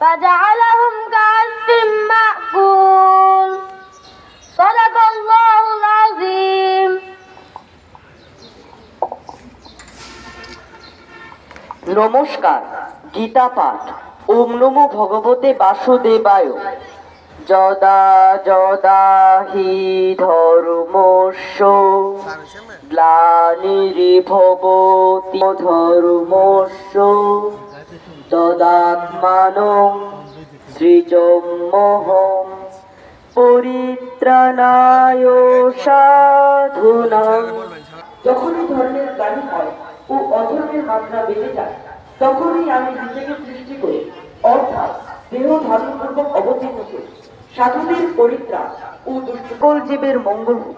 فجعلهم كعصف مأكول صدق الله العظيم নমস্কার গীতা পাঠ ওম নমো ভগবতে বাসুদেবায় যদা যদা হি ধর্মস্য গ্লানির্ভবতি ধর্মস্য তদাত্মানং সৃজমহম পরিত্রাণায় সাধুনাং যখনই ধর্মের গ্লানি হয় ও অধর্মের মাত্রা বেড়ে যায়, তখনই আমি নিজেকে সৃষ্টি করি। অর্থাৎ দেহ ধারণপূর্বক অবতীর্ণ করি। সাধুদের পরিত্রাণ ও দুষ্কল জীবের মঙ্গল হোক।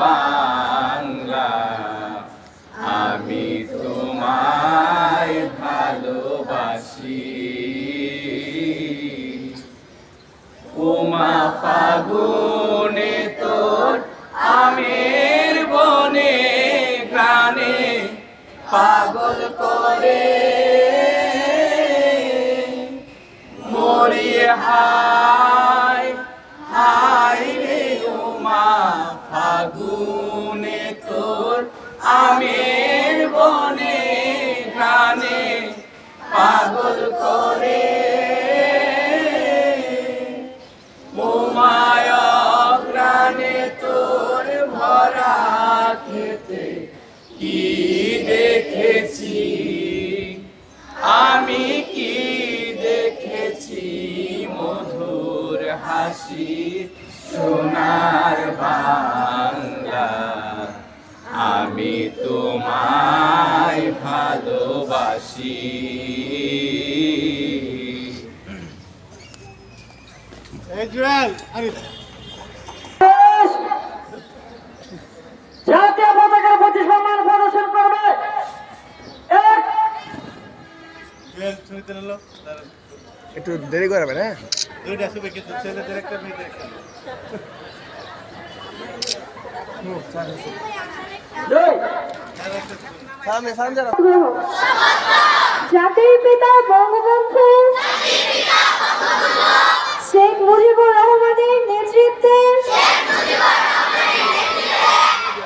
বাংলা। আমি তোমায় ভালোবাসি। উমা ফাগুনে তোর আমের বনে গ্রানে পাগল করে। মরিয়ে পাগল করে। উমায় প্রাণে তোর ভরা খেতে কি দেখেছি? আমি কি দেখেছি? মধুর হাসি সোনার বাংলা। আমি তোমায় ভালোবাসি। Hey, Joel. জাতীয় পতাকার প্রতি সম্মান প্রদর্শন করবে এক। জুয়েল শুনতে নিলো একটু দেরি হ্যাঁ দুইটা শুবে কিন্তু জাতির পিতা বঙ্গবন্ধু শেখ মুজিবুর রহমানের নেতৃত্বে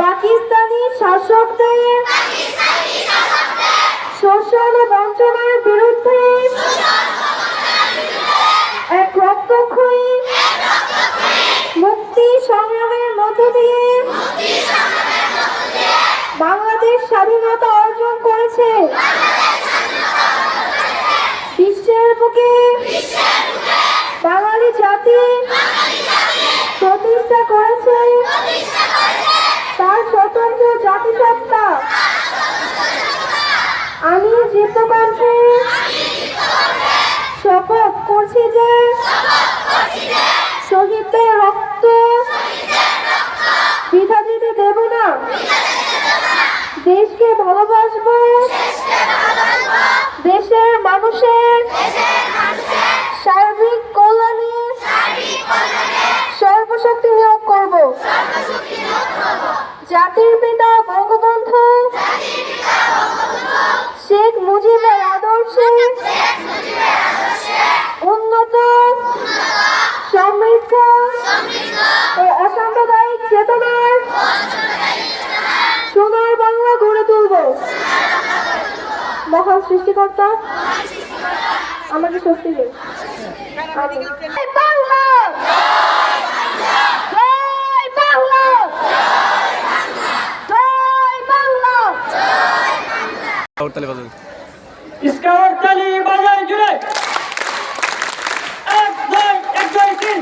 পাকিস্তানি শাসকদের শোষণ বঞ্চনার বিরুদ্ধে এক রক্তক্ষয়ী মুক্তি সংগ্রামের মধ্য দিয়ে বাংলাদেশ স্বাধীনতা অর্জন করেছে। বিশ্বের বুকে বাঙালি জাতি প্রতিষ্ঠা করেছে। তার স্বতন্ত্র জাতিসত্তা। আমি জীবকণ্ঠে শপথ করছি যে শহীদদের রক্ত বৃথা যেতে দেব না। দেশকে ভালোবাসবো। জাতির পিতা বঙ্গবন্ধু। শেখ মুজিবের আদর্শে উন্নত সমৃদ্ধ ও অসাম্প্রদায়িক চেতনার সোনার বাংলা গড়ে তুলব। মহান সৃষ্টিকর্তা আমাকে শক্তি দিন। জয় বাংলা! তালি বাজান इसका और ताली बाजाएं जुड़े एक दो एक दो तीन